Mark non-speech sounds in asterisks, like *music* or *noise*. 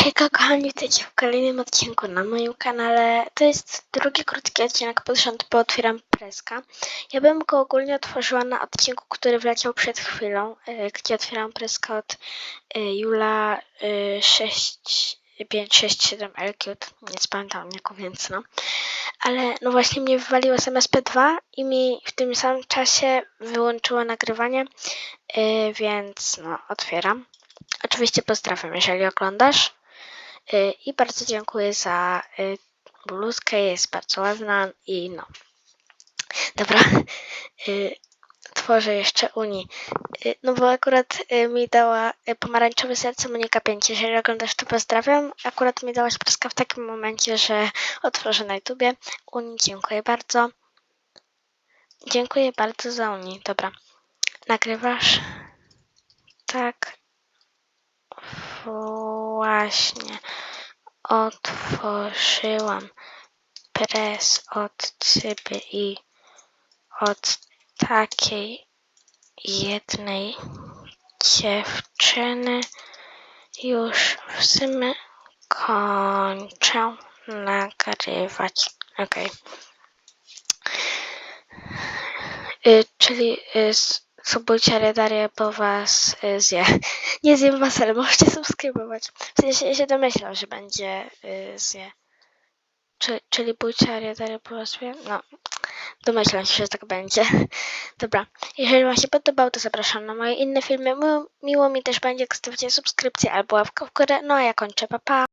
Hejka kochani, witajcie w kolejnym odcinku na moim kanale. To jest drugi krótki odcinek pod rząd, bo otwieram preska. Ja bym go ogólnie otworzyła na odcinku, który wleciał przed chwilą, e, gdzie otwieram preska od e, Jula e, 6567 LQ, nie pamiętam jako więc no. Ale no właśnie mnie wywaliło z MSP2 i mi w tym samym czasie wyłączyło nagrywanie, e, więc no otwieram. Oczywiście pozdrawiam, jeżeli oglądasz. Y, I bardzo dziękuję za y, bluzkę, jest bardzo ładna i no. Dobra, y, tworzę jeszcze Uni. No bo akurat mi dała pomarańczowe serce Monika 5. Jeżeli oglądasz, to pozdrawiam. Akurat mi dałaś pryska w takim momencie, że otworzę na YouTubie. Uni, dziękuję bardzo. Dziękuję bardzo za Uni. Dobra, nagrywasz? Tak. Właśnie otworzyłam pres od cyby i od takiej jednej dziewczyny już w sumie kończę nagrywać. Okej. Y, czyli s- subujcie Redarię, bo was y, zje. *laughs* Nie zjem was, ale możecie subskrybować. W sensie ja się domyślam, że będzie y, zje. Czy, czyli bójcie Redarię, bo was zje? No, domyślam się, że tak będzie. *laughs* Dobra, jeżeli wam się podobał, to zapraszam na moje inne filmy. Miło, miło mi też będzie, jak stawicie subskrypcję albo łapkę w górę. No a ja kończę, pa pa!